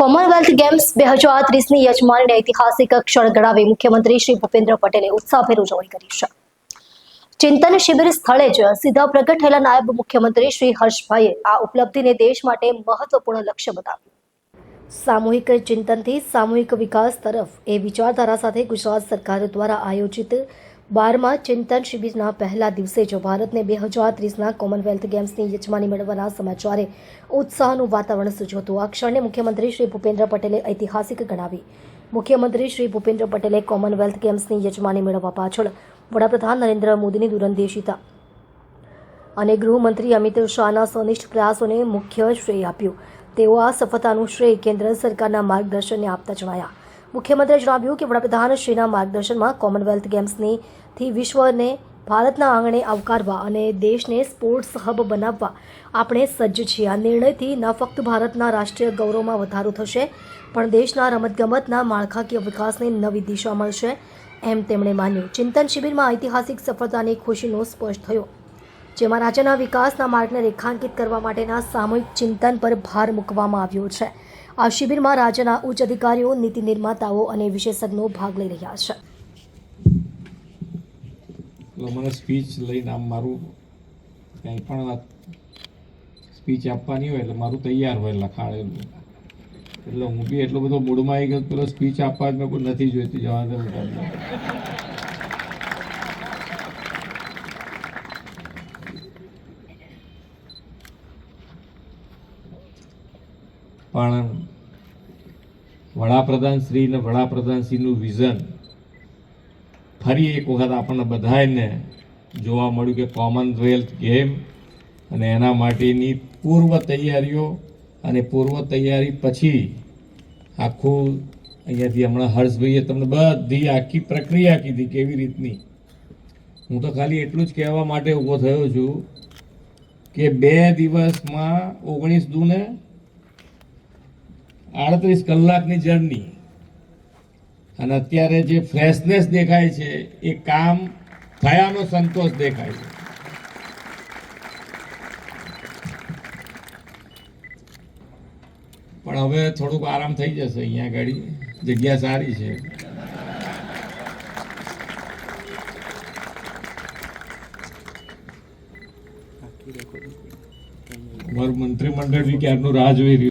Commonwealth games બે હજાર ત્રીસની યજમાનીને ઐતિહાસિક ક્ષણ ગણાવી મુખ્યમંત્રી શ્રી ભૂપેન્દ્ર પટેલે ઉત્સાહભેર ઉજવણી કરી છે. ચિંતન શિબિર સ્થળે જ સીધા પ્રગટ થયેલા નાયબ મુખ્યમંત્રી શ્રી હર્ષભાઈએ આ ઉપલબ્ધિને દેશ માટે મહત્વપૂર્ણ લક્ષ્ય બતાવ્યું. સામૂહિક ચિંતનથી સામૂહિક વિકાસ તરફ એ વિચારધારા સાથે ગુજરાત સરકાર દ્વારા આયોજિત બારમા ચિંતન શિબિરના પહેલા દિવસે જ ભારતને બે હજાર ત્રીસના કોમનવેલ્થ ગેમ્સની યજમાની મેળવવાના સમાચારે ઉત્સાહનું વાતાવરણ સૂચવતું આ ક્ષણને મુખ્યમંત્રી શ્રી ભૂપેન્દ્ર પટેલે ઐતિહાસિક ગણાવી. મુખ્યમંત્રી શ્રી ભૂપેન્દ્ર પટેલે કોમનવેલ્થ ગેમ્સની યજમાની મેળવવા પાછળ વડાપ્રધાન નરેન્દ્ર મોદીની દૂરંદેશિતા અને ગૃહમંત્રી અમિત શાહના સનિષ્ઠ પ્રયાસોને મુખ્ય શ્રેય આપ્યું. તેઓ આ સફળતાનું શ્રેય કેન્દ્ર સરકારના માર્ગદર્શનને આપતા જણાયા. મુખ્યમંત્રીએ જણાવ્યું કે વડાપ્રધાનશ્રીના માર્ગદર્શનમાં કોમનવેલ્થ ગેમ્સની વિશ્વને ભારતના આંગણે આવકારવા અને દેશને સ્પોર્ટ્સ હબ બનાવવા આપણે સજ્જ છીએ. આ નિર્ણયથી ન ફક્ત ભારતના રાષ્ટ્રીય ગૌરવમાં વધારો થશે, પણ દેશના રમતગમતના માળખાકીય વિકાસને નવી દિશા મળશે, એમ તેમણે માન્યું. ચિંતન શિબિરમાં ઐતિહાસિક સફળતાની ખુશીનો સ્પષ્ટ થયો. જેમાં રાજ્યના વિકાસના માર્ગને રેખાંકિત કરવા માટેના સામૂહિક ચિંતન પર ભાર મૂકવામાં આવ્યો છે. આ શિબિરમાં રાજ્યના ઉચ્ચ અધિકારીઓ, નીતિ નિર્માતાઓ અને વિશેષજ્ઞો ભાગ લઈ રહ્યા છે. મને સ્પીચ લઈને આમ મારું કંઈ પણ સ્પીચ આપવાની હોય એટલે મારું તૈયાર હોય લખાડેલું એટલે હું બી એટલો બધો મૂડમાં આવી ગયો પેલો સ્પીચ આપવા જ મેં કોઈ નથી જોઈતી જવા દે પણ વડાપ્રધાન શ્રી ને વડાપ્રધાન શ્રીનું વિઝન ફરી એક વખત આપણને બધાને જોવા મળ્યું કે કોમનવેલ્થ ગેમ અને એના માટેની પૂર્વ તૈયારીઓ અને પૂર્વ તૈયારી પછી આખું અહીંયાથી હમણાં હર્ષભાઈએ તમને બધી આખી પ્રક્રિયા કીધી કેવી રીતની. હું તો ખાલી એટલું જ કહેવા માટે ઊભો થયો છું કે બે દિવસમાં ઓગણીસ દૂને આડત્રીસ કલાકની જર્ની અને અત્યારે જે ફ્રેશનેસ દેખાય છે એ કામ થયાનો સંતોષ દેખાય છે. પણ હવે થોડુંક આરામ થઈ જશે અહીંયા ગાડી. જગ્યા સારી છે. અમારું મંત્રીમંડળ બી ક્યારનું રાહ જોઈ રહ્યું